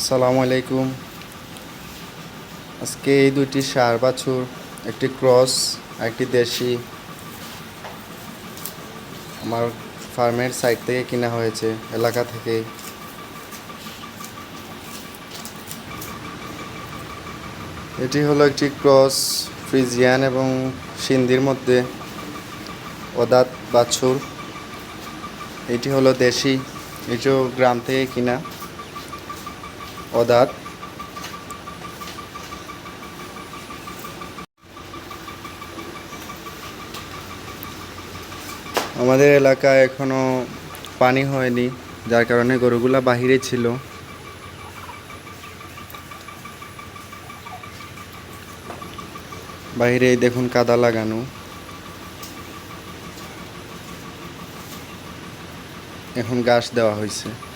আসসালামু আলাইকুম। আজকে এই দুইটি সার বাছুর, একটি ক্রস একটি দেশি, আমার ফার্মের সাইড থেকে কিনা হয়েছে, এলাকা থেকে। এটি হলো একটি ক্রস, ফ্রিজিয়ান এবং সিন্ধির মধ্যে অদাত বাছুর। এটি হলো দেশি, এটিও গ্রাম থেকে কিনা। অদাত আমাদের এলাকায় এখনও পানি হয়নি, যার কারণে গরুগুলা বাহিরে ছিল। এই দেখুন কাদা লাগানো। এখন গাছ দেওয়া হয়েছে।